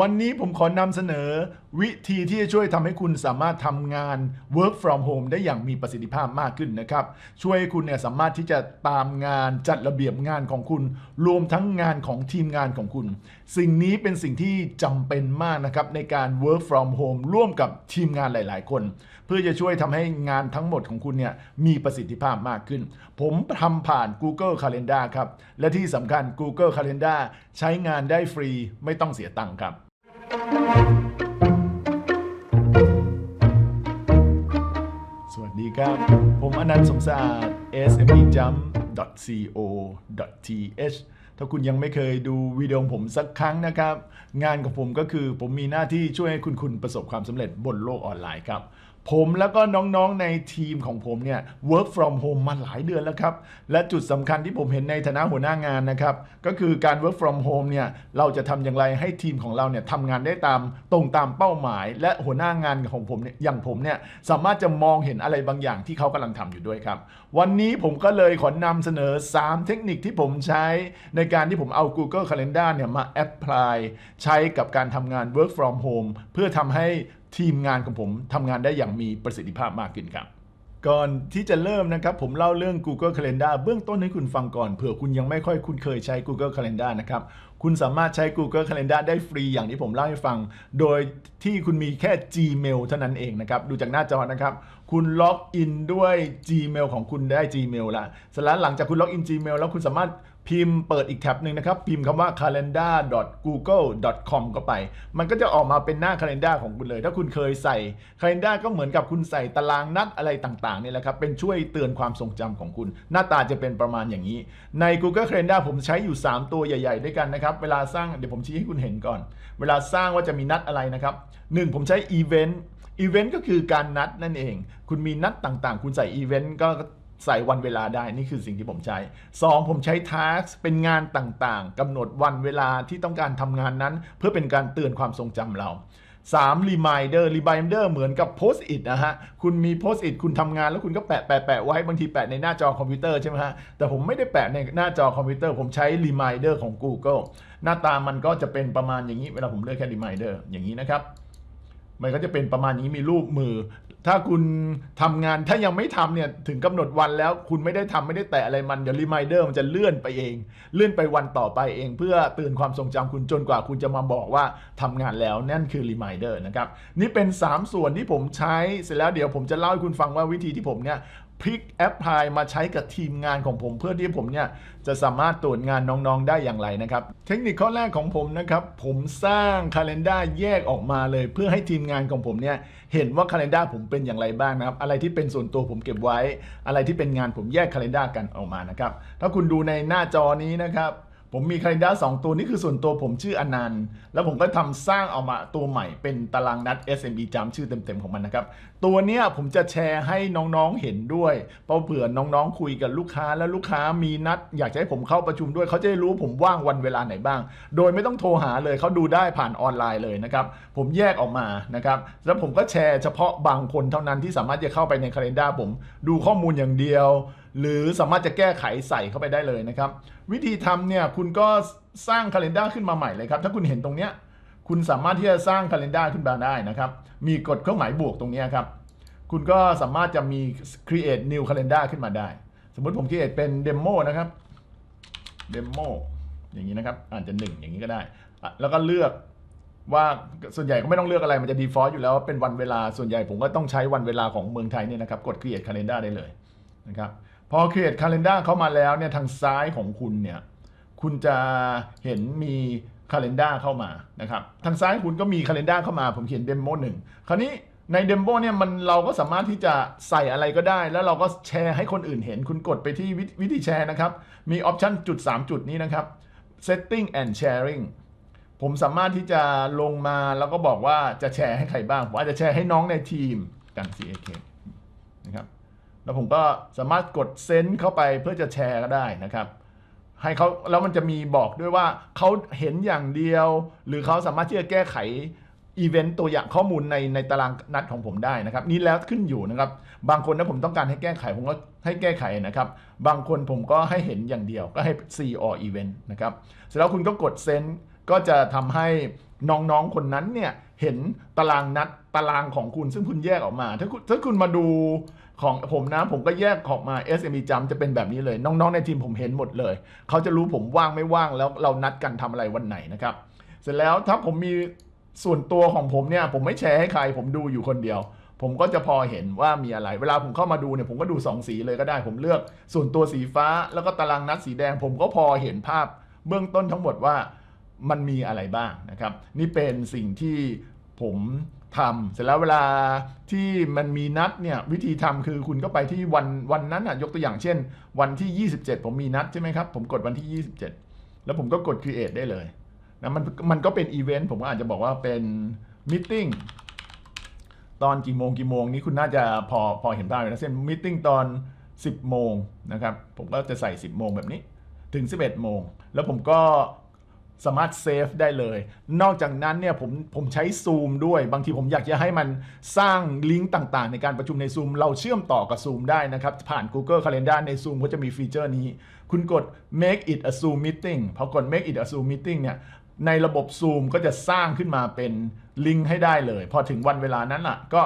วันนี้ผมขอนำเสนอ วิธีที่จะช่วยทำให้คุณสามารถทำงาน work from home ได้อย่างมีประสิทธิภาพมากขึ้นนะครับ ช่วยให้คุณเนี่ยสามารถที่จะตามงานจัดระเบียบงานของคุณ รวมทั้งงานของทีมงานของคุณ สิ่งนี้เป็นสิ่งที่จำเป็นมากนะครับ ในการ work from home ร่วมกับทีมงานหลาย ๆ คน เพื่อจะช่วยทำให้งานทั้งหมดของคุณเนี่ยมีประสิทธิภาพมากขึ้น ผมทำผ่าน Google Calendar ครับ และที่สำคัญ Google Calendar ใช้งานได้ฟรีไม่ต้องเสียตังค์ครับ สวัสดีครับ ผมอนันต์สมสะอาด smejump.co.th ถ้าคุณยังไม่เคยดูวิดีโอผมสักครั้งนะครับ งานของผมก็คือผมมีหน้าที่ช่วยให้คุณคุณประสบความสำเร็จบนโลกออนไลน์ครับ ผมแล้วก็น้องๆในทีมของผมเนี่ย work from home มาหลายเดือนแล้วครับ และจุดสำคัญที่ผมเห็นในฐานะหัวหน้างานนะครับ ก็คือการ work from home เนี่ย เราจะทำอย่างไรให้ทีมของเราเนี่ยทำงานได้ตามตรงตามเป้าหมาย และหัวหน้างานของผมเนี่ยอย่างผมเนี่ยสามารถจะมองเห็นอะไรบางอย่างที่เขากำลังทำอยู่ด้วยครับ วันนี้ผมก็เลยขอนำเสนอ 3 เทคนิคที่ผมใช้ ในการที่ผมเอา Google Calendar เนี่ยมาแอพพลายใช้กับการทำงาน work from home เพื่อทำให้ ทีมงานของผมทำงานได้อย่างมีประสิทธิภาพมากขึ้นครับ ก่อนที่จะเริ่มนะครับ ผมเล่าเรื่อง Google Calendar เบื้องต้นให้คุณฟังก่อนเผื่อคุณยังไม่ค่อยคุ้นเคยใช้ Google Calendar นะครับ คุณสามารถใช้ Google Calendar ได้ฟรีอย่างที่ผมเล่าให้ฟัง โดยที่คุณมีแค่ Gmail เท่านั้นเองนะครับ ดูจากหน้าจอนะครับ คุณล็อกอินด้วย Gmail ของคุณได้ Gmail ละเสร็จแล้วหลังจากคุณล็อกอิน Gmail แล้วคุณสามารถพิมพ์เปิดอีกแท็บหนึ่งนะครับ พิมพ์คำว่า calendar.google.com เข้าไป มันก็จะออกมาเป็นหน้า calendar ของคุณเลย ถ้าคุณเคยใส่ calendar ก็เหมือนกับคุณใส่ตารางนัดอะไรต่างๆนี่แหละครับ เป็นช่วยเตือนความทรงจำของคุณ หน้าตาจะเป็นประมาณอย่างนี้ ใน Google Calendar ผมใช้อยู่ 3 ตัวใหญ่ ๆ ด้วยกันนะครับ เวลาสร้างเดี๋ยวผมชี้ให้คุณเห็นก่อน เวลาสร้างว่าจะมีนัดอะไรนะครับ 1 ผมใช้ event อีเวนต์ก็คือการนัดนั่นเอง คุณมีนัดต่างๆ คุณใส่อีเวนต์ก็ใส่วันเวลาได้นี่คือสิ่งที่ผมใช้ 2 ผมใช้ task เป็นงานต่างๆกำหนดวันเวลาที่ต้องการทำงานนั้น เพื่อเป็นการเตือนความทรงจำเรา3 reminder reminder เหมือนกับ post it นะฮะ คุณมี post it คุณทำงานแล้วคุณก็แปะแปะแปะไว้บางทีแปะในหน้าจอคอมพิวเตอร์ใช่ไหมฮะ แต่ผมไม่ได้แปะในหน้าจอคอมพิวเตอร์ ผมใช้ reminder ของ Google หน้าตามันก็จะเป็นประมาณอย่างนี้ เวลาผมเลือกแค่ reminder อย่างนี้นะครับ มันก็จะเป็นประมาณนี้มีรูปมือ ถ้าคุณทำงานถ้ายังไม่ทำเนี่ยถึงกำหนดวันแล้ว คุณไม่ได้ทำไม่ได้แตะอะไรมันเดี๋ยวรีมายเดอร์มันจะเลื่อนไปเอง เลื่อนไปวันต่อไปเอง เพื่อเตือนความทรงจำคุณจนกว่าคุณจะมาบอกว่าทำงานแล้วนั่นคือรีมายเดอร์นะครับนี่เป็น 3 ส่วนที่ผมใช้เสร็จแล้วเดี๋ยวผมจะเล่าให้คุณฟังว่าวิธีที่ผมเนี่ย พลิกแอปพลายมาใช้กับทีมงานของผมเพื่อที่ผมเนี่ยจะสามารถตรวจงานน้องๆได้อย่างไรนะครับ เทคนิคข้อแรกของผมนะครับ ผมสร้างคาล endar แยกออกมาเลย เพื่อให้ทีมงานของผมเนี่ยเห็นว่าคาล endar ผมเป็นอย่างไรบ้างนะครับ อะไรที่เป็นส่วนตัวผมเก็บไว้ อะไรที่เป็นงานผมแยกคาล endar กันออกมานะครับ ถ้าคุณดูในหน้าจอนี้นะครับผมมีคาล endar 2ตัว นี่คือส่วนตัวผมชื่ออนันต์ แล้วผมก็ทำสร้างออกมาตัวใหม่เป็นตารางนัด SME จำชื่อเต็มๆของมันนะครับ ตัวเนี้ยผมจะแชร์ให้น้องๆเห็นด้วยเพราะเผื่อน้องๆคุยกับลูกค้าแล้วลูกค้ามีนัด อยากจะให้ผมเข้าประชุมด้วยเขาจะได้รู้ผมว่างวันเวลาไหนบ้าง โดยไม่ต้องโทรหาเลยเขาดูได้ผ่านออนไลน์เลยนะครับ ผมแยกออกมานะครับแล้วผมก็แชร์เฉพาะบางคนเท่านั้นที่สามารถจะเข้าไปในคาล endar ผมดูข้อมูลอย่างเดียว หรือสามารถจะแก้ไขใส่เข้าไปได้เลยนะครับ วิธีทำเนี่ยคุณก็สร้างคาล endar ขึ้นมาใหม่เลยครับ ถ้าคุณเห็นตรงเนี้ย คุณสามารถที่จะสร้างคาล endar ขึ้นมาได้นะครับ มีกดเครื่องหมายบวกตรงนี้ครับ คุณก็สามารถจะมี create new calendar ขึ้นมาได้ สมมุติผม create เป็น demo นะครับ demo อย่างนี้นะครับ อาจจะหนึ่งอย่างนี้ก็ได้ แล้วก็เลือกว่าส่วนใหญ่ก็ไม่ต้องเลือกอะไร มันจะ default อยู่แล้วว่าเป็นวันเวลา ส่วนใหญ่ผมก็ต้องใช้วันเวลาของเมืองไทยเนี่ยนะครับ กด create calendar ได้เลยนะครับพอ create calendar เข้ามาแล้วเนี่ยทางซ้ายของคุณเนี่ย คุณจะเห็นมี calendar เข้ามานะครับทางซ้ายคุณก็มี calendar เข้ามา ผมเขียน demo หนึ่งคราวนี้ใน demo เนี่ยมันเราก็สามารถที่จะใส่อะไรก็ได้ แล้วเราก็แชร์ให้คนอื่นเห็นคุณกดไปที่วิวิธีแชร์นะครับ มีออปชันจุด 3 จุดนี้นะครับ setting and sharing ผมสามารถที่จะลงมาแล้วก็บอกว่าจะแชร์ให้ใครบ้าง ผมอาจจะแชร์ให้น้องในทีมกัน CAK นะครับ แล้วผมก็สามารถกดเซนต์เข้าไปเพื่อจะแชร์ก็ได้นะครับ ให้เขาแล้วมันจะมีบอกด้วยว่าเขาเห็นอย่างเดียว หรือเขาสามารถที่จะแก้ไขอีเวนต์ตัวอย่างข้อมูลในในตารางนัดของผมได้นะครับ นี่แล้วขึ้นอยู่นะครับ บางคนถ้าผมต้องการให้แก้ไขผมก็ให้แก้ไขนะครับ บางคนผมก็ให้เห็นอย่างเดียวก็ให้ see all event นะครับ เสร็จแล้วคุณก็กดเซนต์ก็จะทำให้น้องๆคนนั้นเนี่ยเห็นตารางนัดตารางของคุณซึ่งคุณแยกออกมา ถ้าคุณถ้าคุณมาดู ของผมนะผมก็แยกออกมา SME จำจะเป็นแบบนี้เลย น้องๆ ในทีมผมเห็นหมดเลย เขาจะรู้ผมว่างไม่ว่างแล้วเรานัดกันทำอะไรวันไหนนะครับ เสร็จแล้วถ้าผมมีส่วนตัวของผมเนี่ย ผมไม่แชร์ให้ใคร ผมดูอยู่คนเดียว ผมก็จะพอเห็นว่ามีอะไร เวลาผมเข้ามาดูเนี่ยผมก็ดูสองสีเลยก็ได้ ผมเลือกส่วนตัวสีฟ้า แล้วก็ตารางนัดสีแดง ผมก็พอเห็นภาพเบื้องต้นทั้งหมดว่ามันมีอะไรบ้างนะครับ นี่เป็นสิ่งที่ผม ทำเสร็จแล้วเวลาที่มันมีนัดเนี่ยวิธีทำคือคุณก็ไปที่วันวันนั้นอะยกตัวอย่างเช่น วันที่ 27 ผมมีนัดใช่ไหมครับ ผมกดวันที่ 27 แล้วผมก็กด create ได้เลยนะมันมันก็เป็นอีเวนต์ผมก็อาจจะบอกว่าเป็นมิ e ตอนกี่โมงกี่โมงนี้คุณน่าจะพอพอเห็นภาพเลยนะเช่นมิ e ตอน 10 โมงนะครับผมก็จะใส่ 10 โมงแบบนี้ถึง 11 โมง แล้วผมก็ สามารถเซฟได้เลย นอกจากนั้นเนี่ยผมผมใช้ซูมด้วย บางทีผมอยากจะให้มันสร้างลิงก์ต่างๆ ในการประชุมในซูมเราเชื่อมต่อกับซูมได้นะครับ ผ่าน Google Calendar ในซูมก็จะมีฟีเจอร์นี้ คุณกด make it a zoom meeting พอกด make it a zoom meeting เนี่ยในระบบซูมก็จะสร้างขึ้นมาเป็นลิงก์ให้ได้เลย พอถึงวันเวลานั้นอะ ก็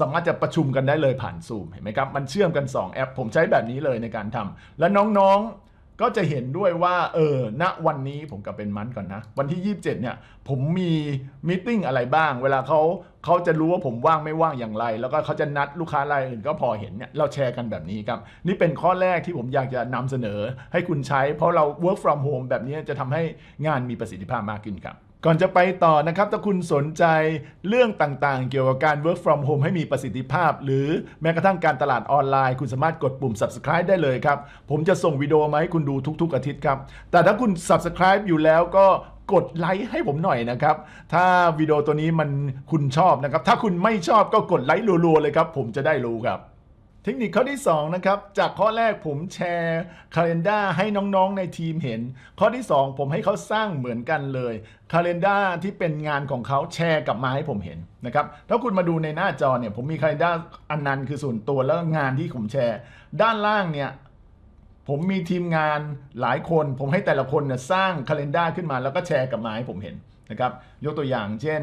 สามารถจะประชุมกันได้เลยผ่านซูมเห็นไหมครับ มันเชื่อมกัน 2 แอป ผมใช้แบบนี้เลยในการทำและน้องๆ ก็จะเห็นด้วยว่าเออณวันนี้ผมกลับเป็นมันก่อนนะ วันที่ 27 เนี่ย ผมมีมิ팅อะไรบ้าง เวลาเขาเขาจะรู้ว่าผมว่างไม่ว่างอย่างไร แล้วก็เขาจะนัดลูกค้ารายอื่นก็พอเห็นเนี่ยเราแชร์กันแบบนี้ครับ นี่เป็นข้อแรกที่ผมอยากจะนำเสนอให้คุณใช้ เพราะเรา work from home แบบนี้จะทำให้งานมีประสิทธิภาพมากขึ้นครับ ก่อนจะไปต่อนะครับ ถ้าคุณสนใจเรื่องต่างๆ เกี่ยวกับการ work from home ให้มีประสิทธิภาพ หรือแม้กระทั่งการตลาดออนไลน์ คุณสามารถกดปุ่ม subscribe ได้เลยครับ ผมจะส่งวิดีโอมาให้คุณดูทุก ๆ อาทิตย์ครับ แต่ถ้าคุณ subscribe อยู่แล้วก็กดไลค์ให้ผมหน่อยนะครับ ถ้าวิดีโอตัวนี้มันคุณชอบนะครับ ถ้าคุณไม่ชอบก็กดไลค์รัวๆเลยครับ ผมจะได้รู้ครับ เทคนิคข้อที่2นะครับจากข้อแรกผมแชร์ Calendar ให้น้องๆในทีมเห็น ข้อที่ 2 ผมให้เขาสร้างเหมือนกันเลย Calendar ที่เป็นงานของเขาแชร์กลับมาให้ผมเห็นนะครับถ้าคุณมาดูในหน้าจอเนี่ยผมมี Calendar อันนั้นคือส่วนตัวแล้วงานที่ผมแชร์ ด้านล่างเนี่ยผมมีทีมงานหลายคน ผมให้แต่ละคนเนี่ยสร้าง Calendar ขึ้นมาแล้วก็แชร์กลับมาให้ผมเห็นนะครับยกตัวอย่างเช่น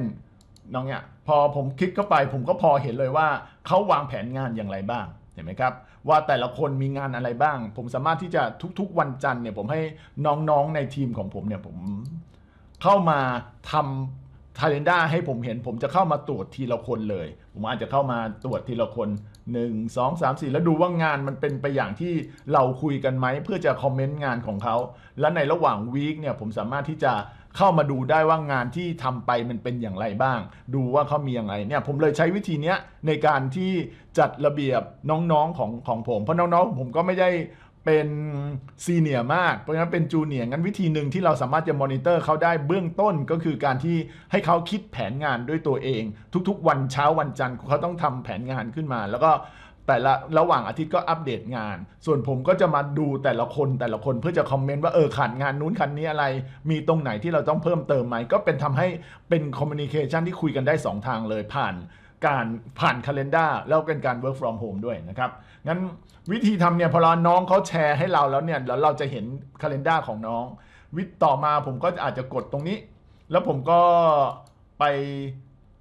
น้องเนี่ยพอผมคลิกเข้าไป ผมก็พอเห็นเลยว่าเขาวางแผนงานอย่างไรบ้าง ห็นไหมครับ ว่าแต่ละคนมีงานอะไรบ้าง ผมสามารถที่จะทุกๆวันจันทร์เนี่ยผมให้น้องๆในทีมของผมเนี่ยผมเข้ามาทำทาเลนด้าให้ผมเห็น ผมจะเข้ามาตรวจทีละคนเลย ผมอาจจะเข้ามาตรวจทีละคน 1 2 3 4 แล้วดูว่างานมันเป็นไปอย่างที่เราคุยกันไหมเพื่อจะคอมเมนต์งานของเขา และในระหว่างวีคเนี่ยผมสามารถที่จะเข้ามาดูได้ว่างานที่ทำไปมันเป็นอย่างไรบ้าง ดูว่าเขามีอย่างไรเนี่ยผมเลยใช้วิธีเนี้ยในการที่จัดระเบียบน้องๆของของผม เพราะน้องๆผมก็ไม่ได้ เป็นซีเนียร์มาก เพราะฉะนั้นเป็นจูเนียร์งั้นวิธีหนึ่งที่เราสามารถจะมอนิเตอร์เขาได้เบื้องต้นก็คือการที่ให้เขาคิดแผนงานด้วยตัวเอง ทุกๆ วันเช้าวันจันทร์เขาต้องทำแผนงานขึ้นมา แล้วก็แต่ละระหว่างอาทิตย์ก็อัปเดตงาน ส่วนผมก็จะมาดูแต่ละคนแต่ละคนเพื่อจะคอมเมนต์ว่าเออขาดงานนู้นคันนี้อะไร มีตรงไหนที่เราต้องเพิ่มเติมไหมก็เป็นทำให้เป็นคอมมิวนิเคชันที่คุยกันได้ 2 ทางเลยผ่าน การผ่านคาล endar แล้วเป็นการ work from home ด้วยนะครับ งั้นวิธีทำเนี่ยพอเราน้องเขาแชร์ให้เราแล้วเนี่ยแล้วเราจะเห็นคาล endar ของน้อง วิธีต่อมาผมก็อาจจะกดตรงนี้ แล้วผมก็ไป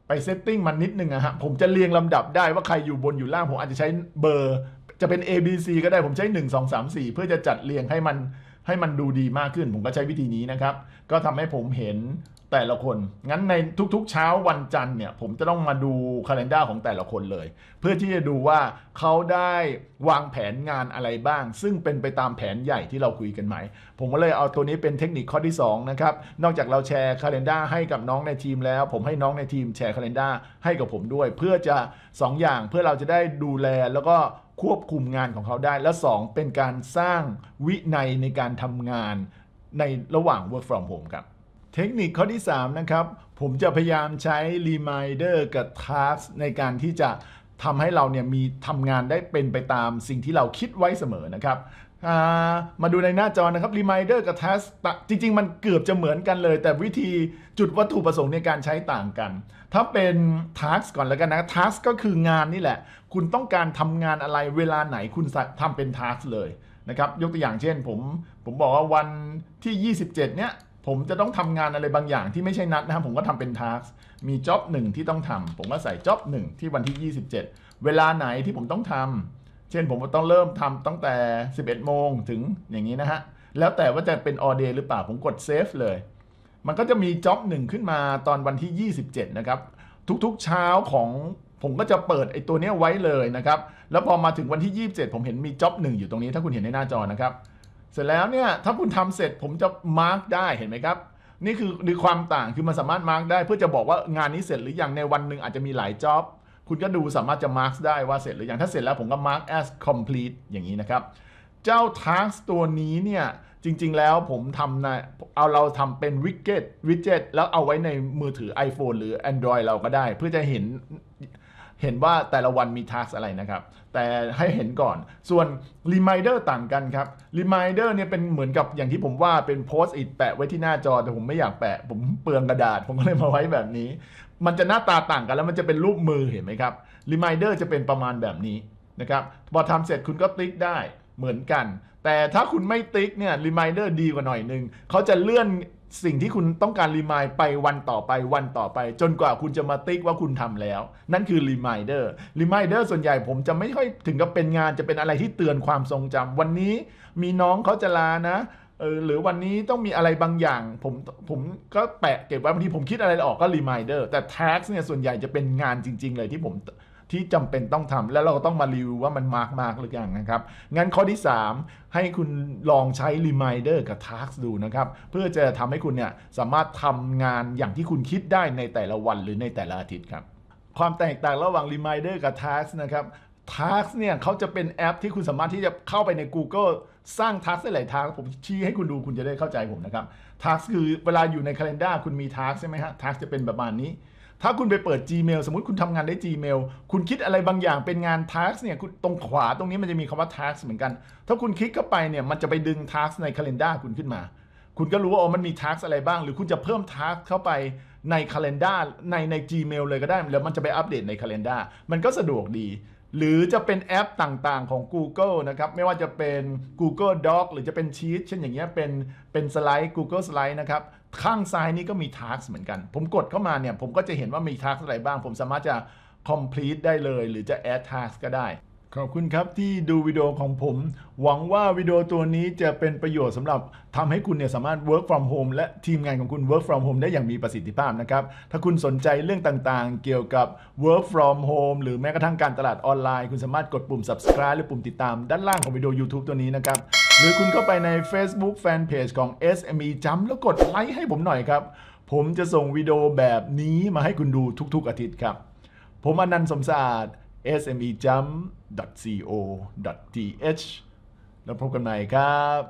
ไปเซตติ้งมันนิดนึงอะฮะผมจะเรียงลำดับได้ว่าใครอยู่บนอยู่ล่าง ผมอาจจะใช้เบอร์จะเป็น A B C ก็ได้ผมใช้ 1 2 3 4 เพื่อจะจัดเรียงให้มันให้มันดูดีมากขึ้น ผมก็ใช้วิธีนี้นะครับ ก็ทำให้ผมเห็น แต่ละคน งั้นในทุกๆเช้าวันจันทร์เนี่ยผมจะต้องมาดูคาล endar ของแต่ละคนเลย เพื่อที่จะดูว่าเขาได้วางแผนงานอะไรบ้าง ซึ่งเป็นไปตามแผนใหญ่ที่เราคุยกันไหม ผมก็เลยเอาตัวนี้เป็นเทคนิคข้อที่2นะครับ นอกจากเราแชร์คาล endar ให้กับน้องในทีมแล้ว ผมให้น้องในทีมแชร์คาล endar ให้กับผมด้วย เพื่อจะ 2 อย่างเพื่อเราจะได้ดูแลแล้วก็ควบคุมงานของเขาได้ และ 2 เป็นการสร้างวินัยในการทำงานในระหว่าง work from home ครับ เทคนิคข้อที่ 3 นะครับ ผมจะพยายามใช้ reminder กับ task ในการที่จะทำให้เราเนี่ยมีทำงานได้เป็นไปตามสิ่งที่เราคิดไว้เสมอนะครับามาดูในหน้าจอนะครับ reminder กับ task จริง ๆ มันเกือบจะเหมือนกันเลย แต่วิธีจุดวัตถุประสงค์ในการใช้ต่างกัน ถ้าเป็น task ก่อนแล้วกันนะ task ก็คืองานนี่แหละ คุณต้องการทำงานอะไรเวลาไหนคุณทำเป็น task เลยนะครับ ยกตัวอย่างเช่นผม ผมบอกว่าวันที่ 27 เนี้ย ผมจะต้องทำงานอะไรบางอย่างที่ไม่ใช่นัดนะครับผมก็ทำเป็นทาร์กมีจ็อบหนึ่งที่ต้องทำผมก็ใส่จ็อบหนึ่งที่วันที่ 27 เวลาไหนที่ผมต้องทำเช่นผมต้องเริ่มทำตั้งแต่ 11 โมงถึงอย่างนี้นะฮะ แล้วแต่ว่าจะเป็นออเดย์หรือเปล่าผมกดเซฟเลย มันก็จะมีจ็อบหนึ่งขึ้นมาตอนวันที่ 27 นะครับ ทุกๆเช้าของผมก็จะเปิดไอ้ตัวนี้ไว้เลยนะครับ แล้วพอมาถึงวันที่ 27 ผมเห็นมีจ็อบหนึ่งอยู่ตรงนี้ถ้าคุณเห็นในหน้าจอนะครับ เสร็จแล้วเนี่ยถ้าคุณทำเสร็จผมจะมาร์กได้เห็นไหมครับ นี่คือคือความต่างคือมันสามารถมาร์กได้ เพื่อจะบอกว่างานนี้เสร็จหรือยังในวันหนึ่งอาจจะมีหลายจ็อบคุณก็ดูสามารถจะมาร์กได้ว่าเสร็จหรือยังถ้าเสร็จแล้วผมก็ mark as complete อย่างนี้นะครับ เจ้า task ตัวนี้เนี่ยจริง ๆ แล้วผมทำในเอาเราทำเป็น widget widget แล้วเอาไว้ในมือถือ iPhone หรือ Android เราก็ได้ เพื่อจะเห็น เห็นว่าแต่ละวันมี task อะไรนะครับ แต่ให้เห็นก่อน ส่วน reminder ต่างกันครับ reminder เนี่ยเป็นเหมือนกับอย่างที่ผมว่าเป็น post it แปะไว้ที่หน้าจอแต่ผมไม่อยากแปะ ผมเปลืองกระดาษ ผมก็เลยมาไว้แบบนี้ มันจะหน้าตาต่างกันแล้วมันจะเป็นรูปมือเห็นไหมครับ reminder จะเป็นประมาณแบบนี้นะครับพอทำเสร็จคุณก็ติ๊กได้เหมือนกัน แต่ถ้าคุณไม่ติ๊กเนี่ย reminder ดีกว่าหน่อยนึงเขาจะเลื่อน สิ่งที่คุณต้องการ remind ไปวันต่อไปวันต่อไป จนกว่าคุณจะมาติ๊กว่าคุณทำแล้ว นั่นคือ reminder reminder ส่วนใหญ่ผมจะไม่ค่อยถึงกับเป็นงานจะเป็นอะไรที่เตือนความทรงจำวันนี้มีน้องเขาจะลานะเออหรือวันนี้ต้องมีอะไรบางอย่าง ผมผมก็แปะเก็บไว้บางทีผมคิดอะไรออกก็ reminder แต่ task เนี่ยส่วนใหญ่จะเป็นงานจริง ๆ เลยที่ผม ที่จำเป็นต้องทำแล้วเราก็ต้องมารีวิวว่ามันมาร์กมากหรือยังนะครับ งั้นข้อที่ 3 ให้คุณลองใช้ reminder กับ task ดูนะครับ เพื่อจะทำให้คุณเนี่ยสามารถทำงานอย่างที่คุณคิดได้ในแต่ละวันหรือในแต่ละอาทิตย์ครับ ความแตกต่างระหว่าง reminder กับ task นะครับ task เนี่ยเขาจะเป็นแอปที่คุณสามารถที่จะเข้าไปใน Google สร้าง task ได้หลาย task ผมชี้ให้คุณดูคุณจะได้เข้าใจผมนะครับ task คือเวลาอยู่ใน calendar คุณมี task ใช่ไหมฮะ task จะเป็นประมาณนี้ ถ้าคุณไปเปิด Gmail สมมติคุณทำงานได้ Gmail คุณคิดอะไรบางอย่างเป็นงาน task เนี่ยคุณตรงขวาตรงนี้มันจะมีคำว่า task เหมือนกัน ถ้าคุณคลิกเข้าไปเนี่ยมันจะไปดึง task ใน calendar คุณขึ้นมา คุณก็รู้ว่าอ๋อมันมี task อะไรบ้าง หรือคุณจะเพิ่ม task เข้าไปใน calendar ในใน Gmail เลยก็ได้ แล้วมันจะไปอัปเดตใน calendar มันก็สะดวกดีหรือจะเป็นแอปต่างๆของ Google นะครับ ไม่ว่าจะเป็น Google Doc หรือจะเป็นชีตเช่นอย่างเงี้ยเป็นเป็นสไลด์ Google Slide นะครับ ข้างซ้ายนี้ก็มี task เหมือนกัน ผมกดเข้ามาเนี่ย ผมก็จะเห็นว่ามี task อะไรบ้าง ผมสามารถจะ complete ได้เลย หรือจะ add task ก็ได้ ขอบคุณครับที่ดูวิดีโอของผม หวังว่าวิดีโอตัวนี้จะเป็นประโยชน์สำหรับทำให้คุณเนี่ยสามารถ work from home และทีมงานของคุณ work from home ได้อย่างมีประสิทธิภาพนะครับ ถ้าคุณสนใจเรื่องต่างๆ เกี่ยวกับ work from home หรือแม้กระทั่งการตลาดออนไลน์ คุณสามารถกดปุ่ม subscribe หรือปุ่มติดตามด้านล่างของวิดีโอ YouTube ตัวนี้นะครับ หรือคุณเข้าไปใน Facebook Fanpage ของ SME จำแล้วกดไลค์ให้ผมหน่อยครับ ผมจะส่งวิดีโอแบบนี้มาให้คุณดูทุกๆอาทิตย์ครับ ผมอนันต์สมสะอาด smejump.co.th แล้วพบกันใหม่ครับ